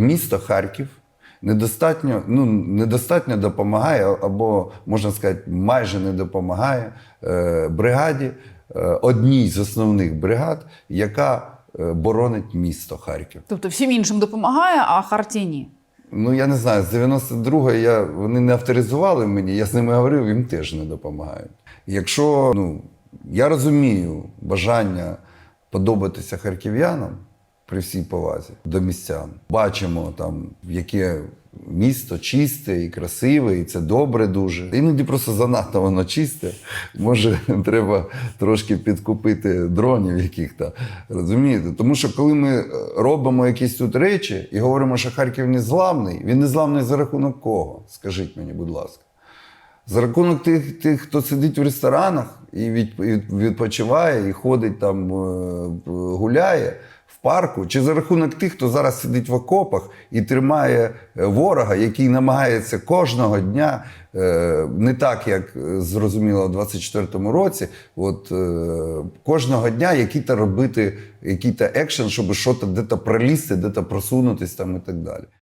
місто Харків недостатньо, ну, недостатньо допомагає, або, можна сказати, майже не допомагає е, бригаді, е, одній з основних бригад, яка е, боронить місто Харків. Тобто всім іншим допомагає, а Хартії ні. Ну, я не знаю, з 92-го я, вони не авторизували мені, я з ними говорив, їм теж не допомагають. Якщо ну, я розумію бажання подобатися харків'янам при всій повазі до містян, бачимо там, яке місто чисте і красиве, і це добре дуже. Іноді просто занадто воно чисте. Може, треба трошки підкупити дронів яких-то. Розумієте? Тому що коли ми робимо якісь тут речі і говоримо, що Харків не зламний, він не зламний за рахунок кого? Скажіть мені, будь ласка. За рахунок тих, тих, хто сидить в ресторанах і від, від- відпочиває, і ходить там, е, гуляє парку, чи за рахунок тих, хто зараз сидить в окопах і тримає е, ворога, який намагається кожного дня, е, не так як е, зрозуміло у 24-му році, от кожного дня який-то робити який-то екшен, щоб щось де-то пролізти, де-то просунутись там і так далі.